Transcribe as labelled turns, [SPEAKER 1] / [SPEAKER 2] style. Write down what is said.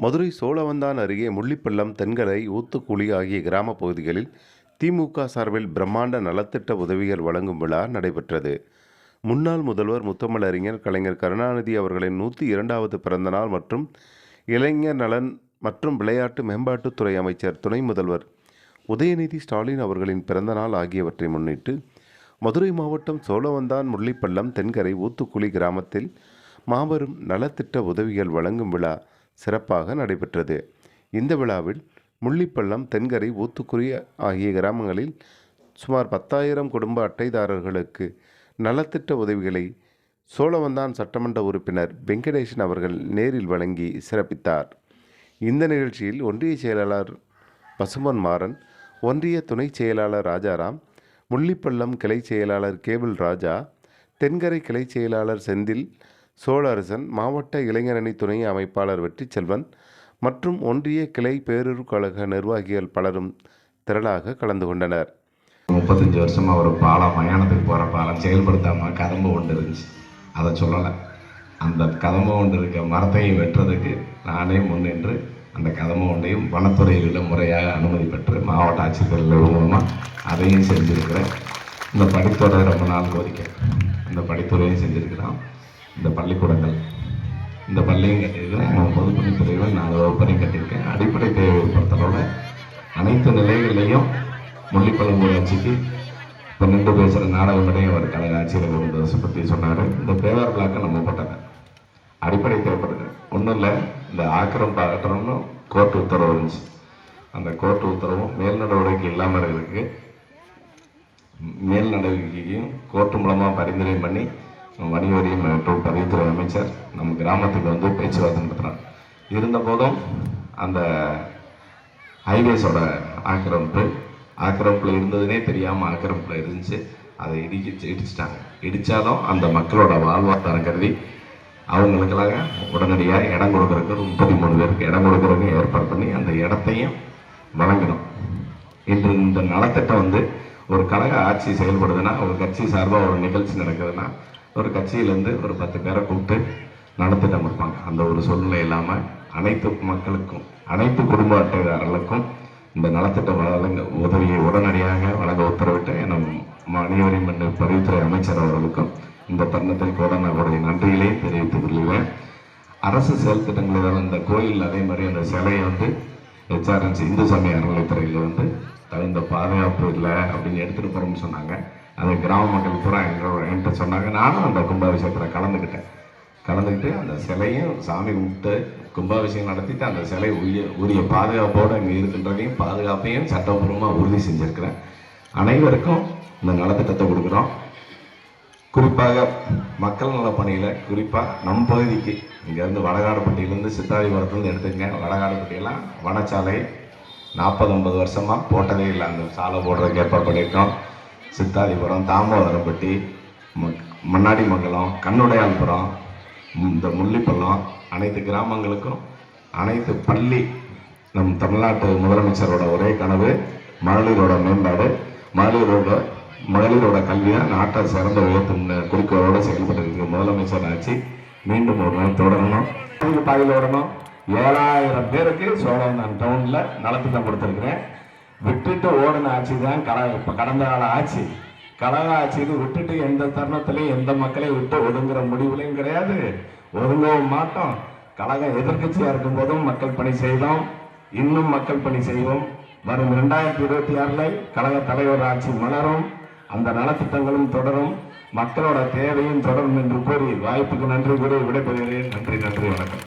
[SPEAKER 1] மதுரை சோழவந்தான் அருகே முள்ளிப்பள்ளம் தென்கரை ஊத்துக்குழி ஆகிய கிராம பகுதிகளில் திமுக சார்பில் பிரம்மாண்ட நலத்திட்ட உதவிகள் வழங்கும் விழா நடைபெற்றது. முன்னாள் முதல்வர் முத்தமிழறிஞர் கலைஞர் கருணாநிதி அவர்களின் நூற்றி இரண்டாவது பிறந்தநாள் மற்றும் இளைஞர் நலன் மற்றும் விளையாட்டு மேம்பாட்டுத்துறை அமைச்சர் துணை முதல்வர் உதயநிதி ஸ்டாலின் அவர்களின் பிறந்தநாள் ஆகியவற்றை முன்னிட்டு மதுரை மாவட்டம் சோழவந்தான் முள்ளிப்பள்ளம் தென்கரை ஊத்துக்குழி கிராமத்தில் மாபெரும் நலத்திட்ட உதவிகள் வழங்கும் விழா சிறப்பாக நடைபெற்றது. இந்த விழாவில் முள்ளிப்பள்ளம் தென்கரை ஊத்துக்குறி ஆகிய கிராமங்களில் சுமார் பத்தாயிரம் குடும்ப அட்டைதாரர்களுக்கு நலத்திட்ட உதவிகளை சோழவந்தான் சட்டமன்ற உறுப்பினர் வெங்கடேசன் அவர்கள் நேரில் வழங்கி சிறப்பித்தார். இந்த நிகழ்ச்சியில் ஒன்றிய செயலாளர் பசுமன் மாறன் ஒன்றிய துணை செயலாளர் ராஜாராம் முள்ளிப்பள்ளம் கிளை செயலாளர் கேபிள் ராஜா தென்கரை கிளை செயலாளர் செந்தில் சோழரசன் மாவட்ட இளைஞரணி துணை அமைப்பாளர் வெற்றி செல்வன் மற்றும் ஒன்றிய கிளை பேரூர் கழக நிர்வாகிகள் பலரும் திரளாக கலந்து கொண்டனர்.
[SPEAKER 2] முப்பத்தஞ்சு வருஷமாக ஒரு பாலம் மயானத்துக்கு போகிற பாலம் செயல்படுத்தாமல் கதம்பு ஒன்று இருந்துச்சு. அதை சொல்லலை. அந்த கதம்பு ஒன்று இருக்க மரத்தையும் வெட்டுறதுக்கு நானே முன்னின்று அந்த கதம்பு ஒன்றையும் வனத்துறையில் முறையாக அனுமதி பெற்று மாவட்ட ஆட்சித்தலைவர் மூலமாக அதையும் செஞ்சுருக்கிறேன். இந்த படித்துறை ரொம்ப நாள் கோரிக்கை இந்த படித்துறையும் செஞ்சுருக்கிறோம் இந்த பள்ளிக்கூடங்கள். இந்த பள்ளியும் கட்டியிருக்கிறேன் நான் பொதுப்பணித்துறையில் நாங்கள் வகுப்பறையும் கட்டியிருக்கேன். அடிப்படை தேவை பொறுத்தளவில் அனைத்து நிலைகள்லையும் முள்ளிப்பள்ளம் ஆட்சிக்கு இப்போ நின்று பேசுகிற நாடக மேடையும் அவர் கலை ஆட்சியில் கொண்டு வருஷம் பற்றி சொன்னார். இந்த தேவார் பிளாக்கை நம்ம போட்டாங்க. அடிப்படை தேவைப்படுது ஒன்றும் இல்லை இந்த ஆக்கிரம் பாக்கணும்னு கோர்ட் உத்தரவு இருந்துச்சு. அந்த கோர்ட் உத்தரவும் மேல் நடவடிக்கை இல்லாமல் இருக்குது மேல் நடவடிக்கையும் கோர்ட்டு மூலமாக பரிந்துரை பண்ணி வணிக வரி மற்றும் பதிவுத்துறை அமைச்சர் நம்ம கிராமத்துக்கு வந்து பேச்சுவார்த்தை நடத்துகிறார் இருந்த போதும் அந்த ஹைவேஸோட ஆக்கிரமிப்பு ஆக்கிரமிப்பில் இருந்ததுனே தெரியாமல் ஆக்கிரமிப்பில் இருந்துச்சு. அதை இடிச்சு இடிச்சிட்டாங்க. இடித்தாலும் அந்த மக்களோட வாழ்வாதாரம் கருதி அவங்களுக்கெல்லாம் உடனடியாக இடம் கொடுக்குறதுக்கு முப்பத்தி மூணு பேருக்கு இடம் கொடுக்கறதுக்கு ஏற்பாடு பண்ணி அந்த இடத்தையும் வழங்கணும். இன்று இந்த நலத்திட்டம் வந்து ஒரு கழக ஆட்சி செயல்படுதுன்னா ஒரு கட்சி சார்பாக ஒரு நிகழ்ச்சி நடக்குதுன்னா ஒரு கட்சியிலேருந்து ஒரு பத்து பேரை கூப்பிட்டு நடத்திட்டு இருப்பாங்க அந்த ஒரு சூழ்நிலை இல்லாமல் அனைத்து மக்களுக்கும் அனைத்து குடும்ப அட்டைதாரர்களுக்கும் இந்த நலத்திட்ட வழங்க உதவியை உடனடியாக வழங்க உத்தரவிட்ட என அனைவரையும் மன்னர் பதிவுத்துறை அமைச்சர் அவர்களுக்கும் இந்த தருணத்தில் கூட நான் அவருடைய நன்றிகளை தெரிவித்துக் கொள்கிறேன். அரசு செயல் திட்டங்களில் இந்த கோயில் அதே மாதிரி அந்த சிலையை வந்து ஹெச்ஆர்என்சி இந்து சமய அறநிலைத்துறையில் வந்து தகுந்த பாதுகாப்பு இல்லை அப்படின்னு எடுத்துகிட்டு போகிறோம்னு சொன்னாங்க. அது கிராம மக்கள் பூரா எங்களோட என்கிட்ட சொன்னாங்க. நானும் அந்த கும்பாபிஷேகத்தில் கலந்துக்கிட்டேன் கலந்துக்கிட்டு அந்த சிலையும் சாமி கும்பிட்டு கும்பாபிஷேகம் நடத்திட்டு அந்த சிலை உரிய உரிய பாதுகாப்போடு அங்கே இருக்கின்றதையும் பாதுகாப்பையும் சட்டப்பூர்வமாக உறுதி செஞ்சுருக்கிறேன். அனைவருக்கும் இந்த நலத்திட்டத்தை கொடுக்குறோம். குறிப்பாக மக்கள் நல பணியில் குறிப்பாக நம் பகுதிக்கு இங்கேருந்து வடகாடுப்பட்டியிலேருந்து சித்தாதிபுரத்துலேருந்து எடுத்துங்க வடகாடுப்பட்டியெல்லாம் வனச்சாலை நாற்பது ஐம்பது வருஷமாக போட்டதே இல்லை. அந்த சாலை போடுறதுக்கு ஏற்பாடு பண்ணியிருக்கோம். சித்தாதிபுரம் தாமோதரப்பட்டி ம மண்ணாடி மங்கலம் கண்ணுடையாள்புரம் இந்த முள்ளிப்பள்ளம் அனைத்து கிராமங்களுக்கும் அனைத்து பள்ளி நம் தமிழ்நாட்டு முதலமைச்சரோட ஒரே கனவு மகளிரோட மேம்பாடு. மகளிரோட மகளிரோட கல்வியை நாட்டை சிறந்த உயர்த்தும் குறிக்கோளோடு செயல்பட்டு இருக்கு முதலமைச்சர் ஆட்சி. மீண்டும் ஒரு நாள் தொடரணும். அதுக்கு பாதையில் ஓடணும். ஏழாயிரம் பேருக்கு சோழன் டவுனில் நலத்திட்டம் கொடுத்துருக்குறேன். விட்டுட்டு ஓடின ஆட்சி தான் கட இப்போ கடந்த கால ஆட்சி. கழக ஆட்சிக்கு விட்டுட்டு எந்த தருணத்திலையும் எந்த மக்களையும் விட்டு ஒதுங்குற முடிவுலையும் கிடையாது. ஒதுங்கவும் மாட்டோம். கழகம் எதிர்கட்சியாக இருக்கும் போதும் மக்கள் பணி செய்தோம். இன்னும் மக்கள் பணி செய்வோம். வரும் ரெண்டாயிரத்தி இருபத்தி ஆறில் கழக தலைவர் ஆட்சி மலரும். அந்த நலத்திட்டங்களும் தொடரும். மக்களோட தேவையும் தொடரும் என்று கூறி வாய்ப்புக்கு நன்றி கூறி விடைபெறுகிறேன். நன்றி நன்றி வணக்கம்.